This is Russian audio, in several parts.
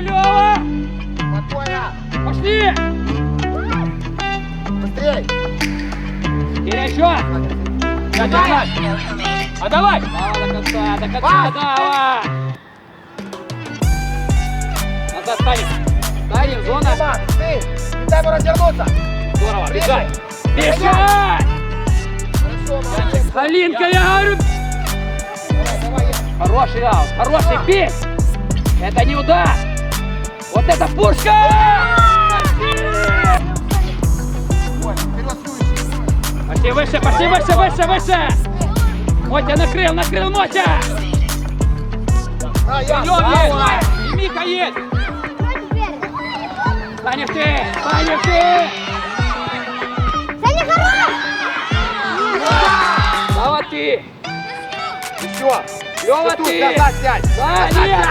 Лёва! Спокойно! Пошли! Быстрей! Киря, еще! Да, держать! А давай! Давай до конца, до конца, давай! Назад станем! Станем, зона! Ты! Не дай ему развернуться! Здорово, Ближе! бежать! Галинка, я говорю! Хороший аут, хороший бей! Это не удар! Вот это пушка! Пошли выше, пошли выше, выше, выше! Мотя накрыл, накрыл Мотя! И Мика есть! Саня ты! Саня ты! Ты! Еще! Тут ты! назад сядь! Ракета!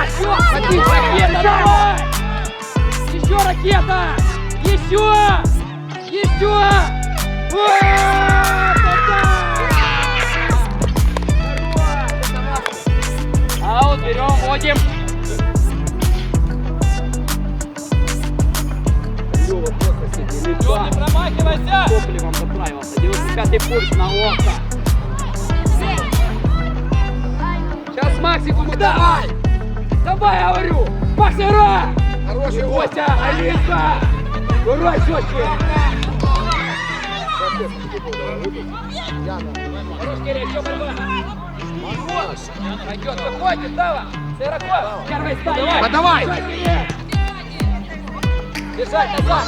Еще ракета! Еще! Еще! Аут, берем, вводим. Лёва просто сидит. Лёва, не промахивайся! Топливом заправился. 95-й пульс на око. Максимум давай! Давай, я говорю! Максера! Хороший! Костя, Алиса! Щечки! Яна! Хорош, Кирилл, еще борьба! Пойдет, выходит, Дава! Сыроков, первый стоять! Подавай! Бежать назад!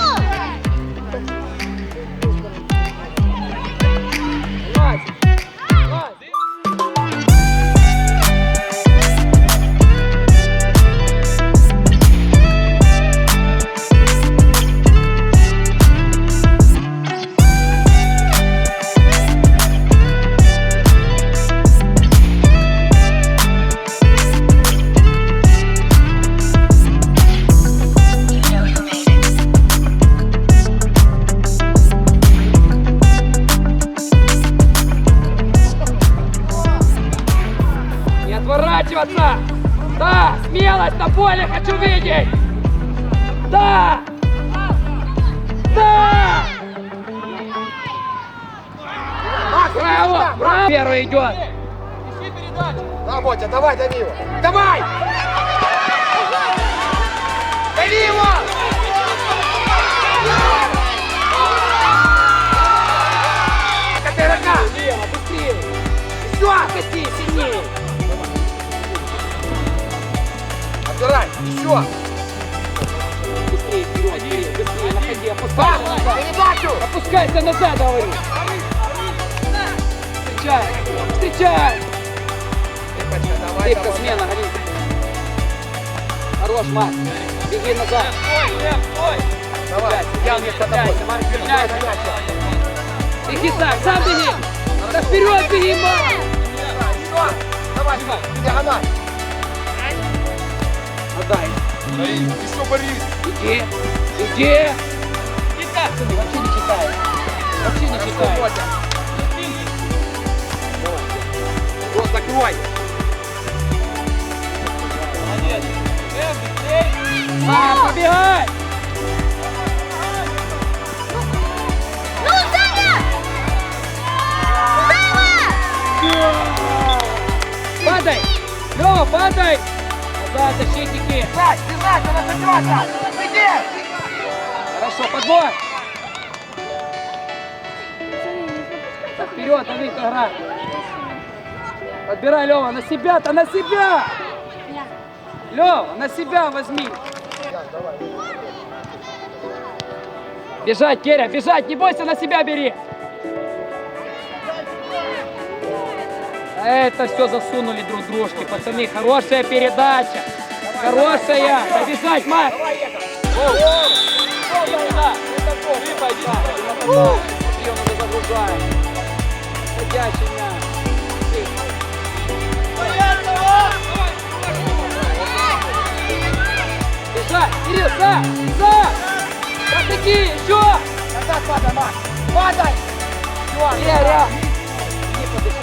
Хочу видеть! Да! Да! Макс, Браво! Браво! Первый идет! Мотя, давай, дави его! Давай! Опускайся! Назад, говорю! Встречай! Встречай! Давай. смена, Галинка! Хорош, Макс! Беги назад! Давай, я тобой. Цепляйся, Макс, цепляйся! Беги сам, сам беги! Да вперед беги, Макс! Давай, диагональ! Отдай! Еще Борис! Иди! Иди! Ты вообще не читаешь! Вообще не! Мотя! Вот, закрой! Сам побегай! Падай! Лёва, падай! Назад, защитники! Бежать, бежать, надо забиваться! Иди! Хорошо, подбор! Вперед, Давид, играй! Подбирай, Лёва, на себя-то, на себя! Лёва, на себя возьми! Бежать, Керя, бежать, не бойся, на себя бери! А Это все засунули друг дружки, пацаны, хорошая передача! Хорошая! Побежать, Марк! Ее вперед, за, за! Протеки, еще! Назад падай, Макс! Падай! Все, Вера! Не подыши,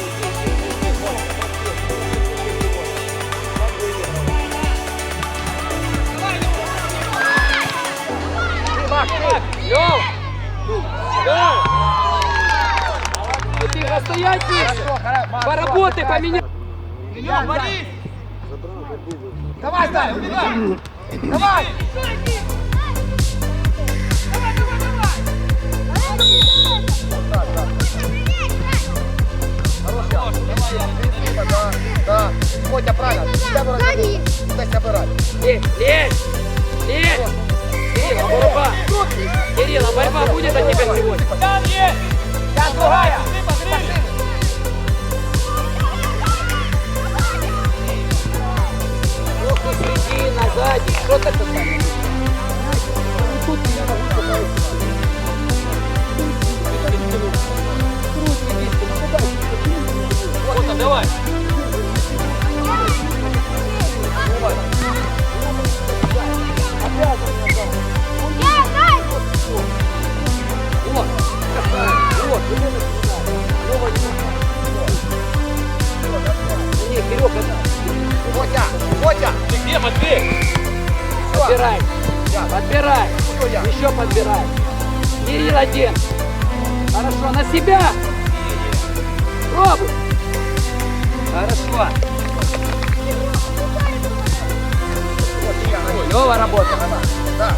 Макс, Макс, Лёв! Лёв! Ну ты расстоянь тише! Поработай, поменяй! Лёв, Борис! Давай, Саня, убегай! Давай! Да. Котя, правильно. Тебя брать. Дай собирать. Лезь, лезь, лезь. Кирилл, а борьба. Кирилл, а борьба будет от тебя сегодня? Там есть! Сейчас другая! Сзади. Что ты такое? Вот, давай. Еще подбирай. Кирилл один. Хорошо, на себя. Пробуй. Хорошо. Лева работа. Да.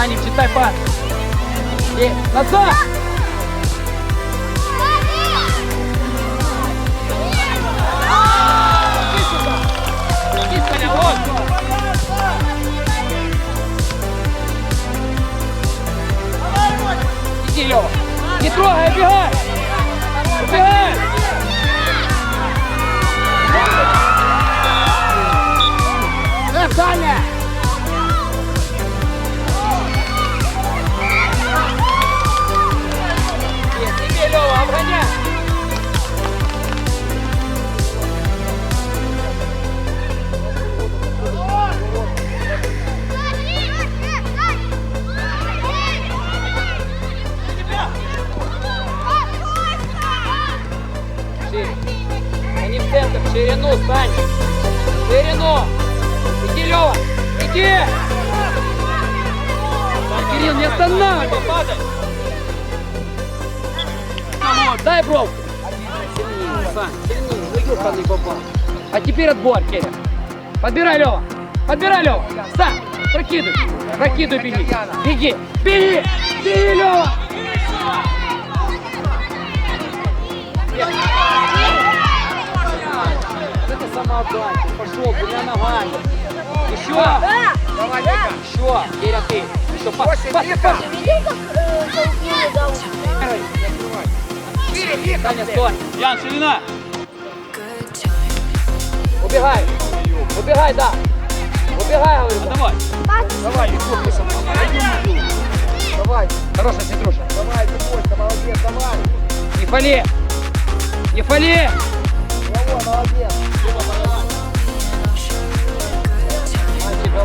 Ани, читай пас. И назад. Иди, Саня, вот. Лева. Не трогай, убегай. Убегай. Ширину, Сань. В ширину. Иди, Лева, иди. Кирилл, не останавливай. Дай бровку. Сильнее, Сань, сильнее. Ёбаный бабан. А теперь отбор, Кирилл. Подбирай, Лева. Подбирай, Лева. Сам, прокидывай. Прокидывай, беги. Беги. Беги. Беги, Лева. Это самоотдача. Пошел, двумя ногами. Еще. Давай, Вика. Еще. Киря, ты. Еще пас. Пас, пас. Шире, Вика. Саня, стой. Ян, ширина! Убегай. Убегай, да. Убегай, говорю. да. Давай! Давай, Давай, Хорошая Петруша. давай, ты Костя, молодец, давай. Не фали. Не фали. Браво, молодец.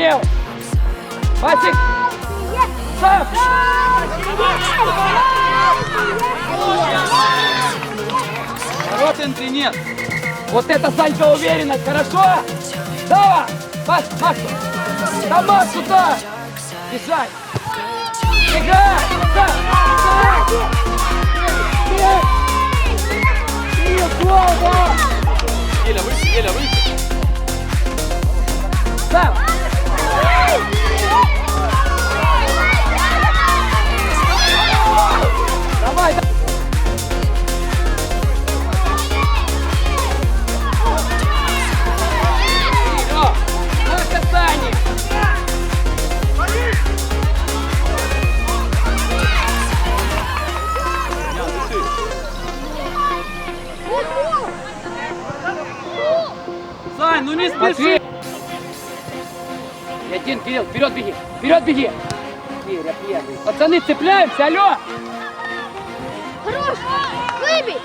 Саня. Васик. Сам. В центре нет! Вот это, Санька, уверенность, хорошо? Давай. Макс, Макс. Да, Макс, сюда. Бежай. Бегай. Да. Да. Нет. Нет, Вова. Еля, выше, Еля, выше! Сам. Yeah. Вперед беги! Вперед беги! Киря первый. Пацаны, цепляемся, алло! Хорош! Выбей!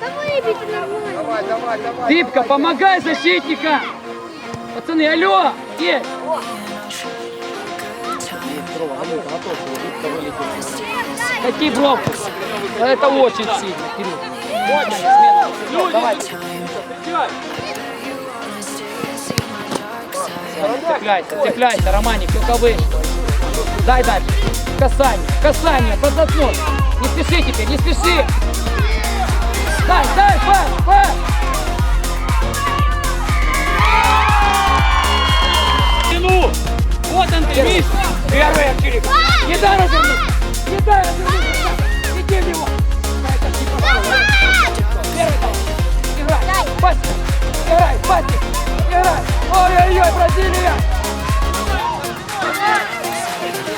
Да выбей ты нормально! Давай, давай, давай. Дыбка, помогай защитника! Пацаны, алло! Есть! Какие бровки? Да Это очень сильно, Кирилл. Давай. Цепляйся, цепляйся, Романик, круговые. Дай дальше. Касание, касание, под заснос. Не спеши теперь, не спеши. Дай, дай, пас, пас. Тяну. Вот он ты, Миш. Первый Кирилл. Не дай развернуть. Не дай развернуть. Иди в него. Первый давай. Играй. Пасик. Играй, пасик. Играй. Ой-ой-ой, Бразилия.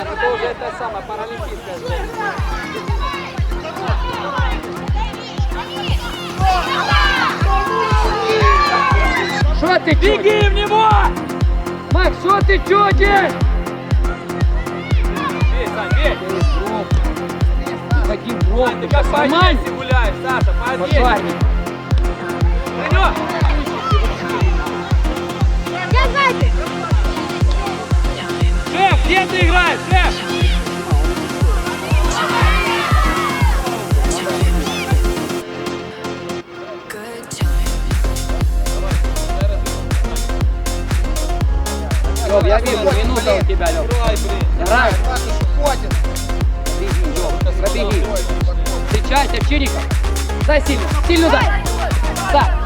Это уже это самое паралимпийское. Что ты чудишь? Беги в него. Макс, что ты чудишь? Бей, Сань, бей. Вадим Бров, Ты как по гуляешь, Саша, по Одессе. Пожарник. Ты играешь, шеф? Лёв, я вижу, минута у тебя, Лёв. Играй, еще хватит. беги, Лёв, пробеги. Встречайся, Чириков. Дай сильно, сильно дай. Так,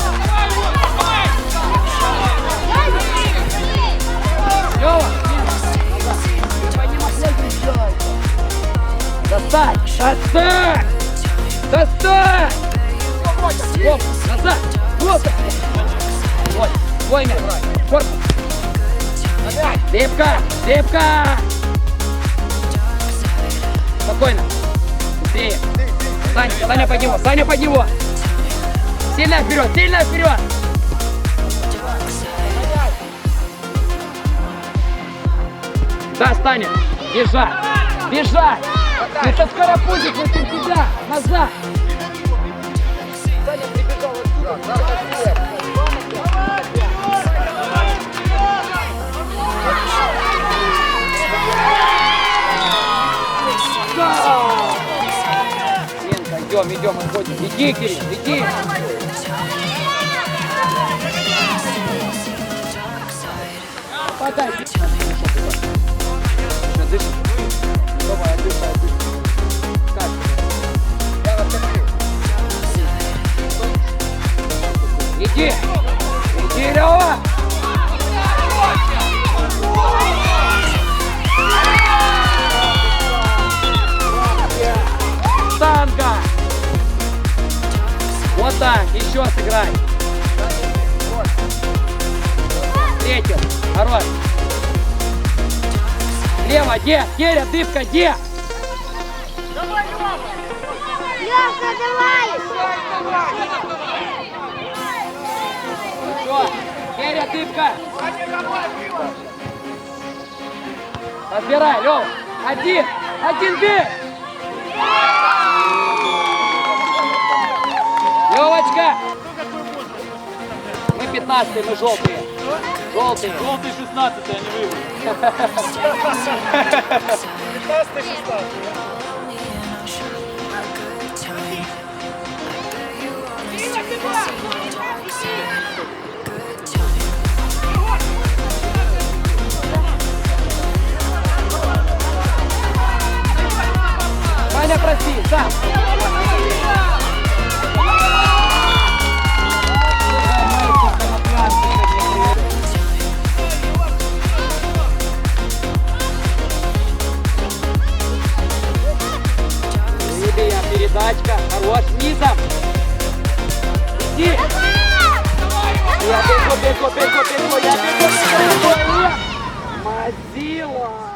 Достань, достань. Лёв, назад, вот. Вот, твой мяч, корпус. Лепка, лепка. Спокойно. Быстрее. Саня, Саня под него, Саня под него. Сильно вперед, сильно вперед. Да, Саня, бежать, бежать. Это скоропутик против тебя, назад. Саня прибежал отсюда. Ленка, идем, идем, отходим. Иди, Кирилл, иди. Подай. Дыши. Давай, отдыхай, отдыхай. Иди! Иди, Лёва! Танго! Вот так, еще сыграй. Третий, хорош. Лево, где? Геря, дыбка, где? Лёха, давай! Все, Геря, дыбка. Разбирай, Лев. Один, один бей. Левочка. Мы 15 мы желтые. Желтые. Желтый 16 а не выиграл. Ваня, прости, сам. Лилия, передачка. Хорош, низом. Иди. Я бегу, бегу, бегу, бегу, я бегу, бегу, бегу. Мазила.